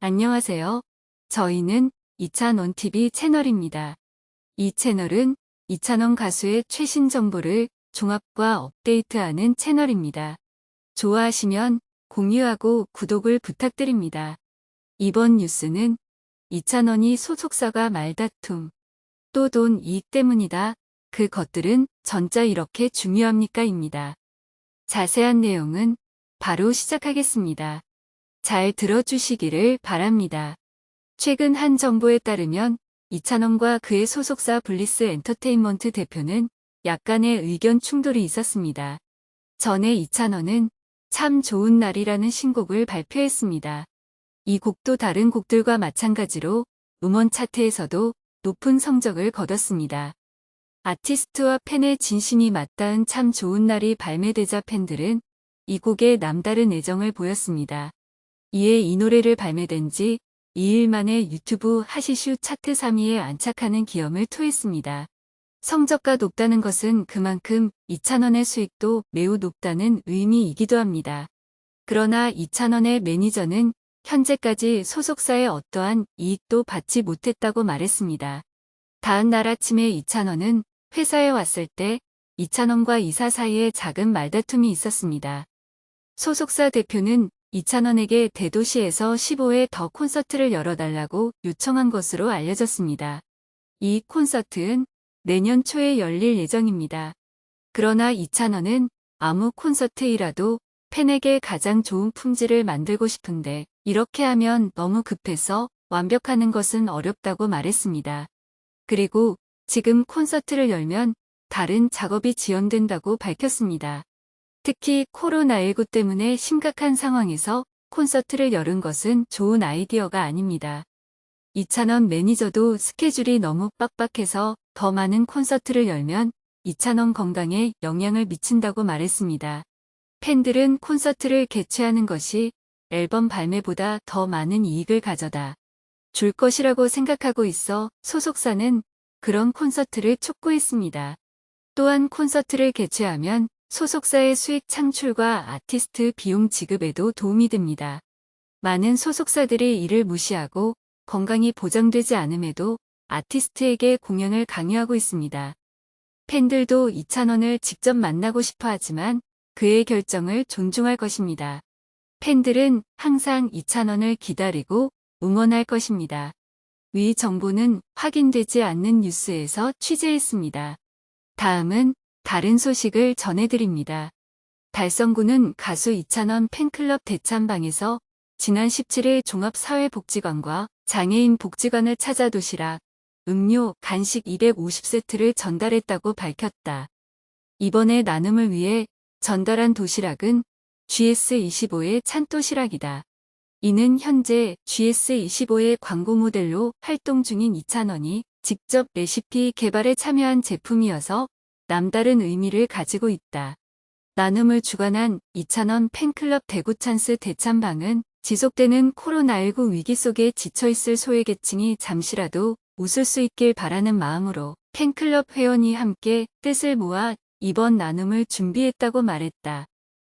안녕하세요. 저희는 이찬원TV 채널입니다. 이 채널은 이찬원 가수의 최신 정보를 종합과 업데이트하는 채널입니다. 좋아하시면 공유하고 구독을 부탁드립니다. 이번 뉴스는 이찬원이 소속사가 말다툼, 또 돈 이익 때문이다. 그 것들은 전자 이렇게 중요합니까? 입니다. 자세한 내용은 바로 시작하겠습니다. 잘 들어주시기를 바랍니다. 최근 한 정보에 따르면 이찬원과 그의 소속사 블리스 엔터테인먼트 대표는 약간의 의견 충돌이 있었습니다. 전에 이찬원은 참 좋은 날이라는 신곡을 발표했습니다. 이 곡도 다른 곡들과 마찬가지로 음원 차트에서도 높은 성적을 거뒀습니다. 아티스트와 팬의 진심이 맞닿은 참 좋은 날이 발매되자 팬들은 이 곡에 남다른 애정을 보였습니다. 이에 이 노래를 발매된 지 2일 만에 유튜브 하시슈 차트 3위에 안착하는 기염을 토했습니다. 성적가 높다는 것은 그만큼 2찬원의 수익도 매우 높다는 의미이기도 합니다. 그러나 2찬원의 매니저는 현재까지 소속사의 어떠한 이익도 받지 못했다고 말했습니다. 다음 날 아침에 2찬원은 회사에 왔을 때 2찬원과 이사 사이에 작은 말다툼이 있었습니다. 소속사 대표는 이찬원에게 대도시에서 15회 더 콘서트를 열어달라고 요청한 것으로 알려졌습니다. 이 콘서트는 내년 초에 열릴 예정입니다. 그러나 이찬원은 아무 콘서트이라도 팬에게 가장 좋은 품질을 만들고 싶은데 이렇게 하면 너무 급해서 완벽하는 것은 어렵다고 말했습니다. 그리고 지금 콘서트를 열면 다른 작업이 지연된다고 밝혔습니다. 특히 코로나19 때문에 심각한 상황에서 콘서트를 열은 것은 좋은 아이디어가 아닙니다. 이찬원 매니저도 스케줄이 너무 빡빡해서 더 많은 콘서트를 열면 이찬원 건강에 영향을 미친다고 말했습니다. 팬들은 콘서트를 개최하는 것이 앨범 발매보다 더 많은 이익을 가져다 줄 것이라고 생각하고 있어 소속사는 그런 콘서트를 촉구했습니다. 또한 콘서트를 개최하면 소속사의 수익 창출과 아티스트 비용 지급에도 도움이 됩니다. 많은 소속사들이 이를 무시하고 건강이 보장되지 않음에도 아티스트에게 공연을 강요하고 있습니다. 팬들도 이찬원을 직접 만나고 싶어 하지만 그의 결정을 존중할 것입니다. 팬들은 항상 이찬원을 기다리고 응원할 것입니다. 위 정보는 확인되지 않는 뉴스에서 취재했습니다. 다음은 다른 소식을 전해드립니다. 달성구는 가수 이찬원 팬클럽 대찬방에서 지난 17일 종합사회복지관과 장애인 복지관을 찾아 도시락, 음료, 간식 250세트를 전달했다고 밝혔다. 이번에 나눔을 위해 전달한 도시락은 GS25의 찬도시락이다. 이는 현재 GS25의 광고 모델로 활동 중인 이찬원이 직접 레시피 개발에 참여한 제품이어서 남다른 의미를 가지고 있다. 나눔을 주관한 이찬원 팬클럽 대구 찬스 대찬방은 지속되는 코로나19 위기 속에 지쳐있을 소외계층이 잠시라도 웃을 수 있길 바라는 마음으로 팬클럽 회원이 함께 뜻을 모아 이번 나눔을 준비했다고 말했다.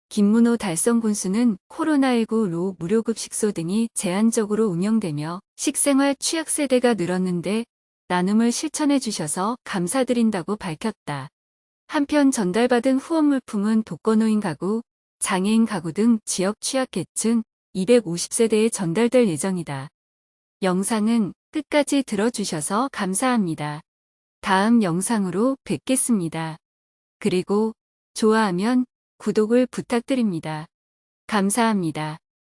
김문호 달성 군수는 코로나19로 무료급식소 등이 제한적으로 운영되며 식생활 취약세대가 늘었는데 나눔을 실천해 주셔서 감사드린다고 밝혔다. 한편 전달받은 후원 물품은 독거노인 가구, 장애인 가구 등 지역 취약계층 250세대에 전달될 예정이다. 영상은 끝까지 들어주셔서 감사합니다. 다음 영상으로 뵙겠습니다. 그리고 좋아하면 구독을 부탁드립니다. 감사합니다.